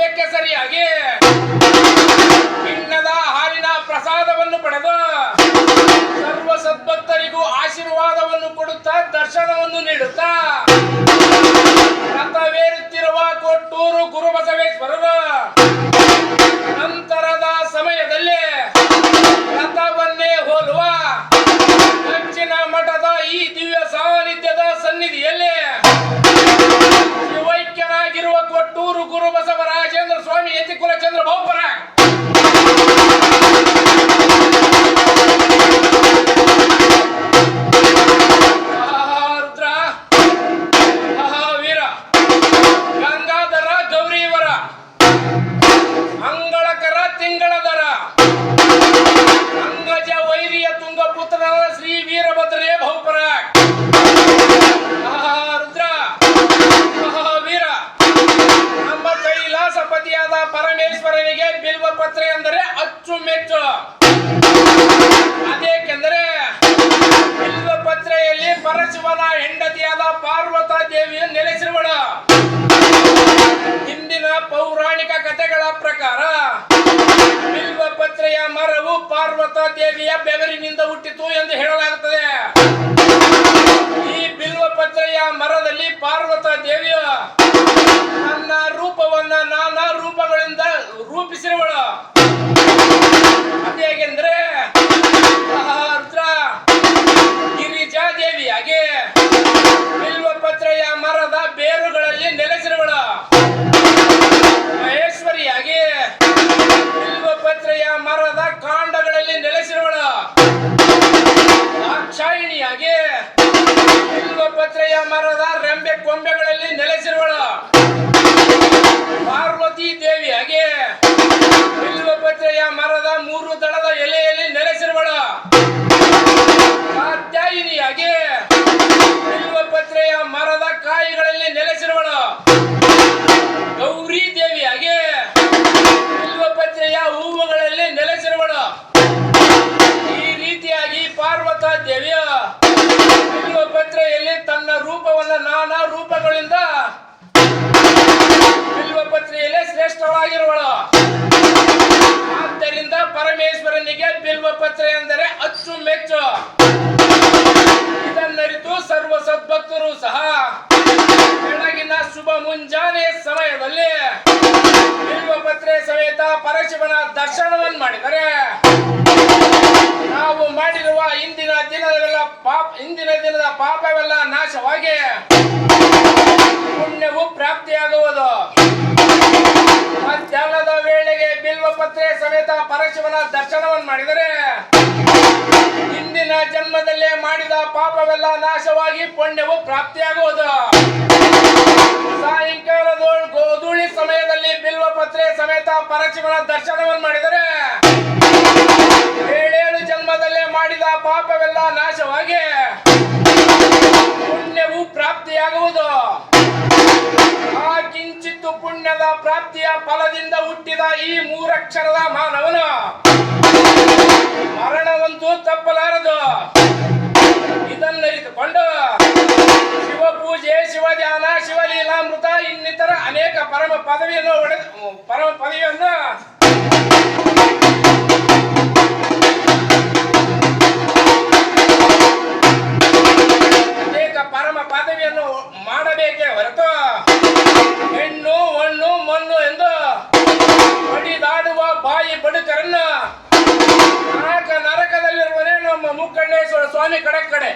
ಸಮಯಕ್ಕೆ ಸರಿಯಾಗಿ ಕಿಣ್ಣದ ಹಾಲಿನ ಪ್ರಸಾದವನ್ನು ಪಡೆದು ಸರ್ವ ಸದ್ಭಕ್ತರಿಗೂ ಆಶೀರ್ವಾದವನ್ನು ಕೊಡುತ್ತಾ ದರ್ಶನವನ್ನು ನೀಡುತ್ತಾ ಪಾರ್ವತಾ ದೇವಿಯ ನೆಲೆಸಿರುವಳ. ಹಿಂದಿನ ಪೌರಾಣಿಕ ಕಥೆಗಳ ಪ್ರಕಾರ ಬಿಲ್ವ ಪತ್ರೆಯ ಮರವು ಪಾರ್ವತಾ ದೇವಿಯ ಬೆವರಿನಿಂದ ಹುಟ್ಟಿತು ಎಂದು ಹೇಳಲಾಗುತ್ತದೆ. ಈ ಬಿಲ್ವ ಪತ್ರೆಯ ಮರದಲ್ಲಿ ಪಾರ್ವತಾ ದೇವಿಯ ತನ್ನ ರೂಪವನ್ನ ನಾನಾ ರೂಪಗಳಿಂದ ರೂಪಿಸಿರುವಳು. ಬಿಲ್ವ ಪತ್ರೆಯ ಮರದ ರೆಂಬೆ ಕೊಂಬೆಗಳಲ್ಲಿ ನೆಲೆಸಿರುವಳು. ಪಾರ್ವತಿ ದೇವಿಯಾಗಿ ಬಿಲ್ವಪತ್ರೆಯ ಮರದ ಮೂರು ದಳದ ಎಲೆಯಲ್ಲಿ ನೆಲೆಸಿರುವಳು. ಕಾತ್ಯಾಯಿನಿಯಾಗಿ ಬಿಲ್ವಪತ್ರೆಯ ಮರದ ಕಾಯಿಗಳಲ್ಲಿ ನೆಲೆಸಿರುವಳು. ಗೌರಿ ದೇವಿಯಾಗಿ ಬಿಲ್ವಪತ್ರೆಯ ಹೂವುಗಳಲ್ಲಿ ನೆಲೆಸಿರುವಳು. ಈ ರೀತಿಯಾಗಿ ಪಾರ್ವತ ದೇವಿಯ ಬಿಲ್ವಪತ್ರೆಯಲ್ಲಿ ತನ್ನ ರೂಪವನ್ನ ನಾನಾ ರೂಪಗಳಿಂದ ಬಿಲ್ವಪತ್ರೆಯಲ್ಲೇ ಶ್ರೇಷ್ಠವಾಗಿರುವಳು. ಆದ್ದರಿಂದ ಪರಮೇಶ್ವರನಿಗೆ ಬಿಲ್ವಪತ್ರೆ ಎಂದರೆ ಅಚ್ಚು ಮೆಚ್ಚು. ಇದನ್ನರಿತು ಸರ್ವ ಸದ್ಭಕ್ತರು ಸಹ ಬೆಳಗಿನ ಶುಭ ಮುಂಜಾನೆ ಸಮಯದಲ್ಲಿ ಬಿಲ್ವಪತ್ರೆ ಸಮೇತ ಪರಶಿವನ ದರ್ಶನವನ್ನು ಮಾಡಿದರೆ ನಾವು ಮಾಡಿರುವ ಇಂದಿನ ದಿನದವೆಲ್ಲ ಪಾಪ ಇಂದಿನ ದಿನದ ಪಾಪವೆಲ್ಲ ನಾಶವಾಗಿ ಪುಣ್ಯವು ಪ್ರಾಪ್ತಿಯಾಗುವುದು. ಮಧ್ಯಾಹ್ನದ ವೇಳೆಗೆ ಬಿಲ್ವಪತ್ರೆ ಸಮೇತ ಪರಶಿವನ ದರ್ಶನವನ್ನು ಮಾಡಿದರೆ ಹಿಂದಿನ ಜನ್ಮದಲ್ಲೇ ಮಾಡಿದ ಪಾಪವೆಲ್ಲ ನಾಶವಾಗಿ ಪುಣ್ಯವು ಪ್ರಾಪ್ತಿಯಾಗುವುದು. ಸಾಯಂಕಾಲದ ಗೋಧೂಳಿ ಸಮಯದಲ್ಲಿ ಬಿಲ್ವಪತ್ರೆ ಸಮೇತ ಪರಶಿವನ ದರ್ಶನವನ್ನು ಮಾಡಿದರೆ ನಾಶವಾಗಿ ಪುಣ್ಯವು ಪ್ರಾಪ್ತಿಯಾಗುವುದು. ಆ ಕಿಂಚಿತ್ತು ಪುಣ್ಯದ ಪ್ರಾಪ್ತಿಯ ಫಲದಿಂದ ಹುಟ್ಟಿದ ಈ ಮೂರಕ್ಷರದ ಮಾನವನು ಮರಣವಂತೂ ತಪ್ಪಲಾರದು. ಇದನ್ನರಿತುಕೊಂಡು ಶಿವಪೂಜೆ, ಶಿವಧ್ಯಾನ, ಶಿವಲೀಲಾಮೃತ ಇನ್ನಿತರ ಅನೇಕ ಪರಮ ಪದವಿಯನ್ನು ಪರಮ ಪದವಿಯನ್ನು ಬಡಿತರನ್ನ ನರಕದಲ್ಲಿರುವನೇ ನಮ್ಮ ಮುಕ್ಕಣ್ಣೇಶ್ವರ ಸ್ವಾಮಿ ಕಡೆ ಕಡೆ.